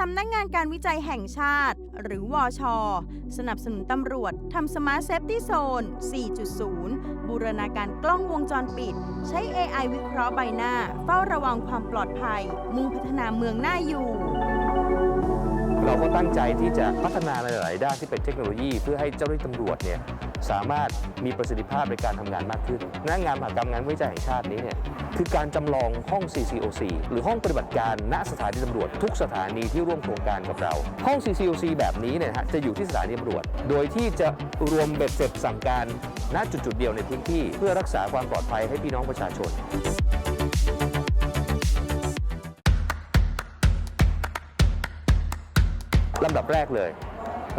สำนักงานการวิจัยแห่งชาติ หรือวอชสนับสนุนตำรวจทำสมาร์ทเซฟตี้โซน 4.0 บูรณาการกล้องวงจรปิด ใช้ AI วิเคราะห์ใบหน้า เฝ้าระวังความปลอดภัย มุ่งพัฒนาเมืองหน้าอยู่ เราก็ตั้งใจที่จะพัฒนาในหลายๆด้านที่เป็นเทคโนโลยี เพื่อให้เจ้าหน้าที่ตำรวจเนี่ยสามารถมีประสิทธิภาพในการทำงานมากขึ้นหน้างานมหากรรมงานวิจัยแห่งชาตินี้เนี่ยคือการจำลองห้อง CCOC หรือห้องปฏิบัติการณสถานีตำรวจ ทุกสถานีที่ร่วมโครงการกับเรา ห้อง CCOC แบบนี้เนี่ยนะฮะจะอยู่ที่สถานีตำรวจ โดยที่จะรวมเบ็ดเสร็จสั่งการณจุดๆเดียวในพื้นที่ เพื่อรักษาความปลอดภัยให้พี่น้องประชาชน ลำดับแรกเลย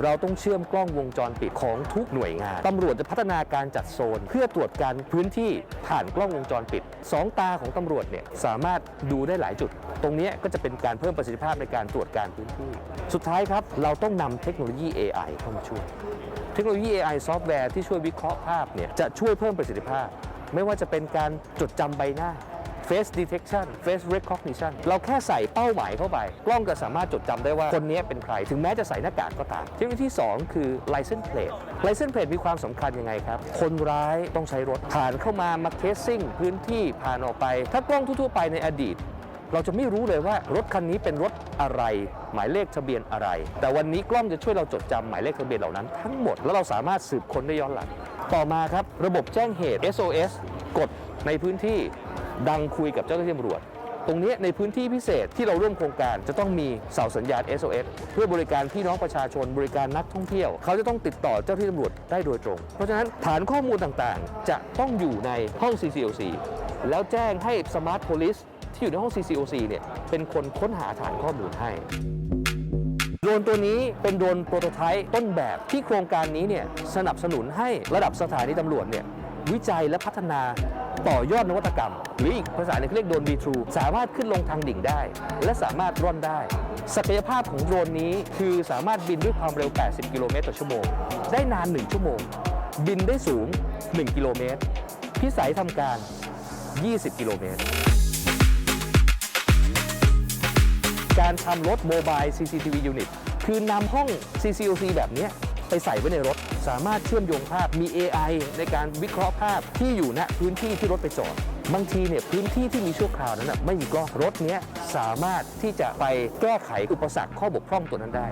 เราต้องเชื่อมกล้องวงจรปิดของทุกหน่วยงานตำรวจจะพัฒนาการจัดโซน เพื่อตรวจการพื้นที่ผ่านกล้องวงจรปิดสองตาของตำรวจเนี่ยสามารถดูได้หลายจุด ตรงนี้ก็จะเป็นการเพิ่มประสิทธิภาพในการตรวจการพื้นที่ สุดท้ายครับ เราต้องนำเทคโนโลยี AI เข้ามาช่วยเทคโนโลยี AI ซอฟต์แวร์ที่ช่วยวิเคราะห์ภาพเนี่ยจะช่วยเพิ่มประสิทธิภาพ ไม่ว่าจะเป็นการจดจำใบหน้า Face Detection Face Recognition เราแค่ใส่เป้าหมายเข้าไป กล้องจะสามารถจดจำได้ว่าคนนี้เป็นใคร ถึงแม้จะใส่หน้ากากก็ตามเทคโนโลยีที่ 2 คือ License Plate License Plate มีความสำคัญยังไงครับ คนร้ายต้องใช้รถ ผ่านเข้ามามาเทสซิ่งพื้นที่ผ่านออกไป ถ้ากล้องทั่วๆไปในอดีตเราจะไม่รู้เลยว่ารถคันนี้เป็นรถอะไร หมายเลขทะเบียนอะไร แต่วันนี้กล้องจะช่วยเราจดจำหมายเลขทะเบียนเหล่านั้นทั้งหมด แล้วเราสามารถสืบค้นได้ย้อนหลัง ต่อมาครับ ระบบแจ้งเหตุ SOS กดในพื้นที่ ดังคุยกับเจ้าหน้าที่ตำรวจ ตรงนี้ในพื้นที่พิเศษที่เราร่วมโครงการจะต้องมีเสาสัญญาณ SOS เพื่อบริการพี่น้องประชาชนบริการนักท่องเที่ยว เขาจะต้องติดต่อเจ้าที่ตำรวจได้โดยตรง เพราะฉะนั้นฐานข้อมูลต่างๆ จะต้องอยู่ในห้อง CCOC แล้วแจ้งให้ Smart Police ที่อยู่ในห้อง CCOC เนี่ยเป็นคนค้นหาฐานข้อมูลให้โดรนตัวนี้เป็นโดรนโปรโตไทป์ต้นแบบที่โครงการนี้เนี่ยสนับสนุนให้ระดับสถานีตำรวจเนี่ยวิจัยและพัฒนา ต่อยอดนวัตกรรม หรืออีกภาษาหนึ่งเรียกโดรน V2 สามารถขึ้นลงทางดิ่งได้ และสามารถร่อนได้ ศักยภาพของโดรนนี้คือสามารถบินด้วยความเร็ว 80 กิโลเมตรต่อชั่วโมง ได้นาน 1 ชั่วโมง บินได้สูง 1 กิโลเมตร พิสัยทำการ 20 กิโลเมตรการทำรถโมบาย CCTV Unit คือนำห้อง CCOC แบบเนี้ย ไปใส่ไว้ในรถ สามารถเชื่อมโยงภาพมี AI ในการวิเคราะห์ภาพที่อยู่ณพื้นที่ที่รถไปจอดบางทีเนี่ยพื้นที่ที่มีชั่วคราวนั้นไม่มีกล้องรถเนี้ยสามารถที่จะไปแก้ไขอุปสรรคข้อบกพร่องตัวนั้นได้